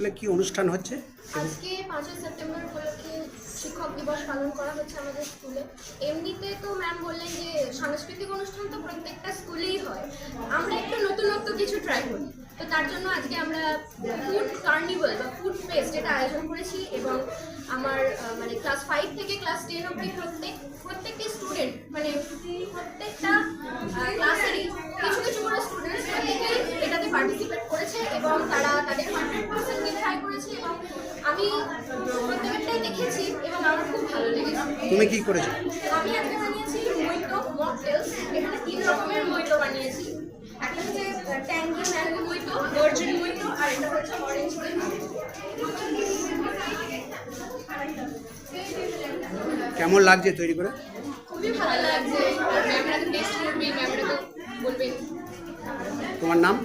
স্কুলে কি অনুষ্ঠান হচ্ছে? আজকে পাঁচই সেপ্টেম্বর উপলক্ষে শিক্ষক দিবস পালন করা হচ্ছে আমাদের স্কুলে। এমনিতে তো ম্যাম বললেন যে সাংস্কৃতিক অনুষ্ঠান তো প্রত্যেকটা স্কুলেই হয়। আমরা একটু নতুনত্ব কিছু ট্রাই করি। তো তার জন্য আজকে আমরা ফুড কার্নিভাল বা ফুড ফেস্ট এটা আয়োজন করেছি এবং আমার মানে ক্লাস ফাইভ থেকে ক্লাস টেন অব্দি প্রত্যেক প্রত্যেকটি স্টুডেন্ট মানে প্রত্যেকটা ক্লাসেরই কিছু কিছু করে স্টুডেন্টস প্রত্যেকেই এটাতে পার্টিসিপেট করেছে এবং তারা তাদের হান্ড্রেড পার্সেন্টকে ট্রাই করেছে এবং আমি প্রত্যেকটাই দেখেছি এবং আমার খুব ভালো লেগেছে। তুমি কি করেছ? আমি আজকে বানিয়েছি মইতো মকটেলস এখানে তিন রকমের মইতো বানিয়েছি। একটা হচ্ছে ট্যাঙ্গি ম্যাঙ্গো মইতো ভার্জিন মইতো আর এটা হচ্ছে অরেঞ্জ কেমন লাগছে তৈরি করে? খুবই ভালো লাগছে। আর ম্যামরা তো টেস্ট করবে ম্যামরা তো বলবেন তোমার নাম?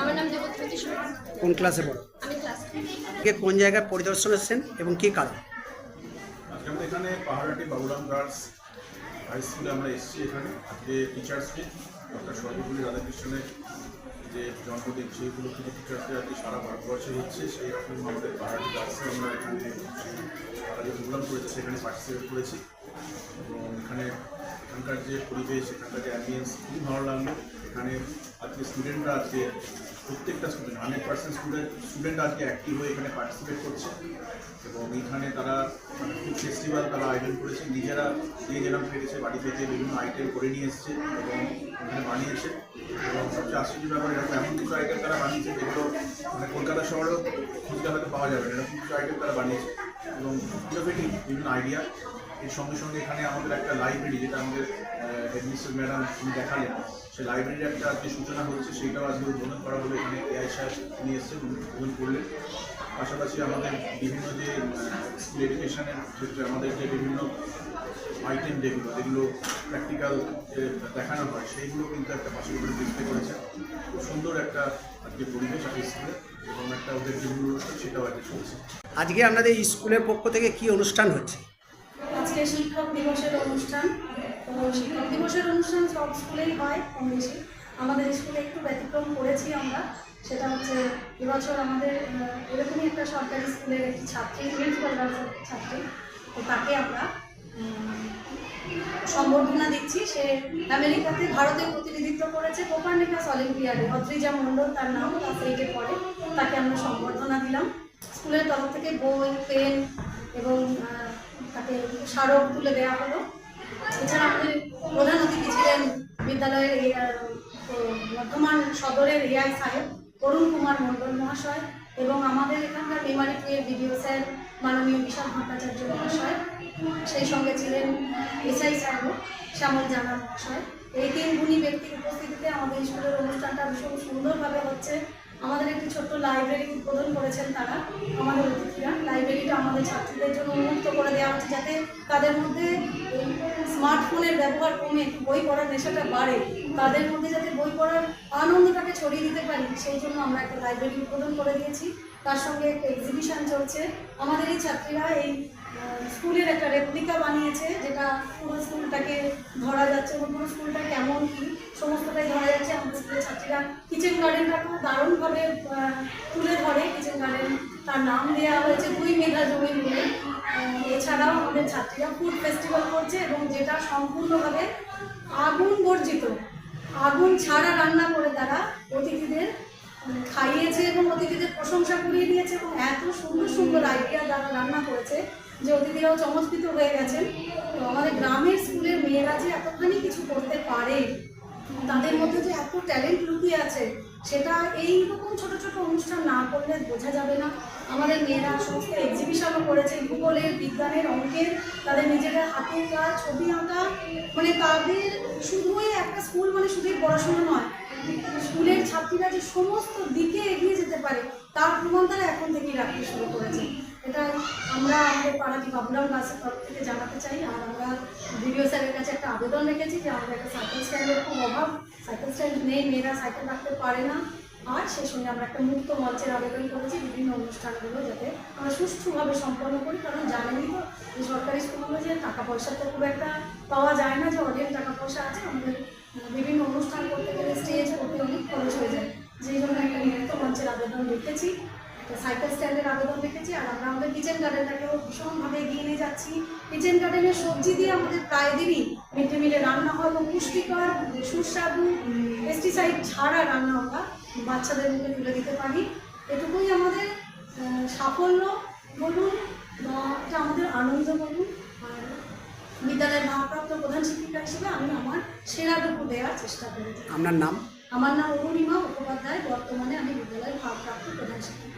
আমার নাম শর্মা। কোন ক্লাসে পড়ো? আজকে কোন জায়গায় পরিদর্শন এসেছেন এবং কি কারণ এখানে পাহাড়াটি বাবুরাম হাই স্কুলে আমরা এসেছি এখানে। আজকে রাধাকৃষ্ণনের যে জন্মদিন সেই উপলক্ষে যে টিচার্স ডে আজকে সারা ভারতবর্ষে হচ্ছে। সেই রকম আমাদের পাহাড়াটি গার্লসে আমরা এখানে তারা যে প্রোগ্রাম করেছে, সেখানে পার্টিসিপেট করেছি। এবং এখানে এখানকার যে পরিবেশ, এখানকার যে অ্যাম্বিয়েন্স খুবই ভালো লাগল। এখানে আজকে স্টুডেন্টরা আজকে প্রত্যেকটা student hundred percent student student আজকে অ্যাক্টিভ হয়ে এখানে পার্টিসিপেট করছে এবং এইখানে তারা মানে খুব ফেস্টিভ্যাল তারা আয়োজন করেছে। নিজেরা যে যেরকম পেরেছে বাড়ি থেকে বিভিন্ন আইটেম করে নিয়ে এসছে এবং এখানে বানিয়েছে। এবং সবচেয়ে আশ্চর্য ব্যাপার, এরকম এমন কিছু আইটেম তারা বানিয়েছে যেগুলো মানে কলকাতা শহরেও খুঁজলে হয়তো পাওয়া যাবে না। এরকম কিছু আইটেম তারা বানিয়েছে। এবং ইনোভেটিভ বিভিন্ন আইডিয়া এর সঙ্গে সঙ্গে এখানে আমাদের একটা লাইব্রেরি যেটা আমাদের হেডমিস্টার ম্যাডাম তিনি দেখালেন। সেই লাইব্রেরির একটা আজকে সূচনা হচ্ছে সেইটাও আজকে উদ্বোধন করা হলো। এখানে এআই সাহেব তিনি এসেছেন উদ্বোধন করলেন। পাশাপাশি আমাদের বিভিন্ন যে স্কুল এডুকেশনের ক্ষেত্রে আমাদের যে বিভিন্ন আইটেম যেগুলো যেগুলো প্র্যাকটিক্যাল দেখানো হয়, সেইগুলো কিন্তু একটা পাশের উপরে ডিসপ্লে করেছে খুব সুন্দর একটা আজকে পরিবেশ আছে স্কুলে এবং একটা ওদের যে অনুষ্ঠান সেটাও আজকে চলছে। আজকে আপনাদের স্কুলের পক্ষ থেকে কি অনুষ্ঠান হচ্ছে? আজকে শিক্ষক দিবসের অনুষ্ঠান, তো শিক্ষক দিবসের অনুষ্ঠান সব স্কুলেই হয় কম বেশি। আমাদের স্কুলে একটু ব্যতিক্রম করেছি আমরা। সেটা হচ্ছে এবছর আমাদের এরকমই একটা সরকারি স্কুলের একটি ছাত্রী প্রিন্সিপাল ছাত্রী, তো তাকে আমরা সম্বর্ধনা দিচ্ছি। সে আমেরিকাতে ভারতের প্রতিনিধিত্ব করেছে কোপার্নিকাস অলিম্পিয়াডে। অদ্রিজা মণ্ডল তার নাম ক্লাস এইটে পড়ে। তাকে আমরা সম্বর্ধনা দিলাম। স্কুলের তরফ থেকে বই, পেন এবং তাকে স্মারক তুলে দেওয়া হলো। এছাড়া আমাদের প্রধান অতিথি ছিলেন বিদ্যালয়ের বর্ধমান সদরের এআই সাহেব, অরুণ কুমার মণ্ডল মহাশয় এবং আমাদের এখানকার মেমারি টু বিডিও স্যার মাননীয় বিশাল ভট্টাচার্য মহাশয়, সেই সঙ্গে ছিলেন এসআই সাহেব শ্যামল জানা মহাশয়। এই তিন গুণী ব্যক্তির উপস্থিতিতে আমাদের স্কুলের অনুষ্ঠানটা ভীষণ সুন্দরভাবে হচ্ছে। আমাদের একটি ছোট্ট লাইব্রেরি উদ্বোধন করেছেন তারা। আমাদের স্মার্টফোনের ব্যবহার কমে, বই পড়ার নেশাটা বাড়ে। তাদের মধ্যে যাতে বই পড়ার আনন্দটাকে ছড়িয়ে দিতে পারি, সেই জন্য আমরা একটা লাইব্রেরি উদ্বোধন করে দিয়েছি। তার সঙ্গে একটা এক্সিবিশন চলছে। আমাদের এই ছাত্রীরা এই স্কুলের একটা রেপ্লিকা বানিয়েছে, যেটা পুরো স্কুলটাকে ধরা যাচ্ছে এবং পুরো স্কুলটা কেমন কি সমস্তটাই ধরা যাচ্ছে। আমাদের স্কুলের ছাত্রীরা কিচেন গার্ডেনটা খুব দারুণভাবে তুলে ধরে। কিচেন গার্ডেন তার নাম দেওয়া হয়েছে, দুই মেঘা জমি এছাড়াও আমাদের ছাত্রীরা ফুড ফেস্টিভ্যাল করছে এবং যেটা সম্পূর্ণভাবে আগুন বর্জিত, আগুন ছাড়া রান্না করে তারা অতিথিদের খাইয়েছে এবং অতিথিদের প্রশংসা করিয়ে দিয়েছে এবং এত সুন্দর সুন্দর আইডিয়া তারা রান্না করেছে যে অতিথিরাও চমৎকৃত হয়ে গেছেন। তো আমাদের গ্রামের স্কুলের মেয়েরা যে এতখানি কিছু করতে পারে, তাদের মধ্যে যে এত ট্যালেন্ট লুকিয়ে আছে, সেটা এই রকম ছোট ছোট অনুষ্ঠান না করলে বোঝা যাবে না। আমাদের মেয়েরা সমস্ত এক্সিবিশনও করেছে, ভূগোলের, বিজ্ঞানের অঙ্কের, তাদের নিজেদের হাতের কাজ, ছবি আঁকা। মানে তাদের শুধুই একটা স্কুল মানে শুধুই পড়াশোনা নয় স্কুলের ছাত্রীরা যে সমস্ত দিকে এগিয়ে যেতে পারে, তার প্রমাণ তারা এখন থেকেই রাখতে শুরু করেছে। এটা আমরা আমাদের পাড়াটি বাবুরাম ক্লাসের তরফ থেকে জানাতে চাই, আর আমরা ভিডিও স্যারের কাছে একটা আবেদন রেখেছি যে আমাদের একটা সাইকেল স্ট্যান্ডের খুব অভাব সাইকেল স্ট্যান্ড নেই, মেয়েরা সাইকেল রাখতে পারে না। আর সেই সঙ্গে আমরা একটা মুক্ত মঞ্চের আবেদন করেছি বিভিন্ন অনুষ্ঠানগুলো যাতে আমরা সুষ্ঠুভাবে সম্পন্ন করি, কারণ জানেনই তো যে সরকারি স্কুলগুলো যে টাকা পয়সা তো খুব একটা পাওয়া যায় না, যে অনেক টাকা পয়সা আছে, আমাদের বিভিন্ন অনুষ্ঠান করতে গেলে স্টেজ করতে অনেক খরচ হয়ে যায়। যেই জন্য একটা মুক্ত মঞ্চের আবেদন রেখেছি সাইকেল স্ট্যান্ডের আবেদন রেখেছি আর আমরা আমাদের কিচেন গার্ডেনটাকেও ভীষণভাবে এগিয়ে নিয়ে যাচ্ছি। কিচেন গার্ডেনের সবজি দিয়ে আমাদের প্রায় দিনই মিড ডে মিলে রান্না হয় এবং পুষ্টিকর, সুস্বাদু পেস্টিসাইড ছাড়া রান্না আমরা বাচ্চাদের মুখে তুলে দিতে পারি। এটুকুই আমাদের সাফল্য বলুন বা এটা আমাদের আনন্দ বলুন। আর বিদ্যালয়ের ভারপ্রাপ্ত প্রধান শিক্ষিকা হিসেবে আমি আমার সেরাটুকু দেওয়ার চেষ্টা করি। আপনার নাম? আমার নাম অরুণিমা মুখোপাধ্যায়। বর্তমানে আমি বিদ্যালয়ের ভারপ্রাপ্ত প্রধান শিক্ষিকা।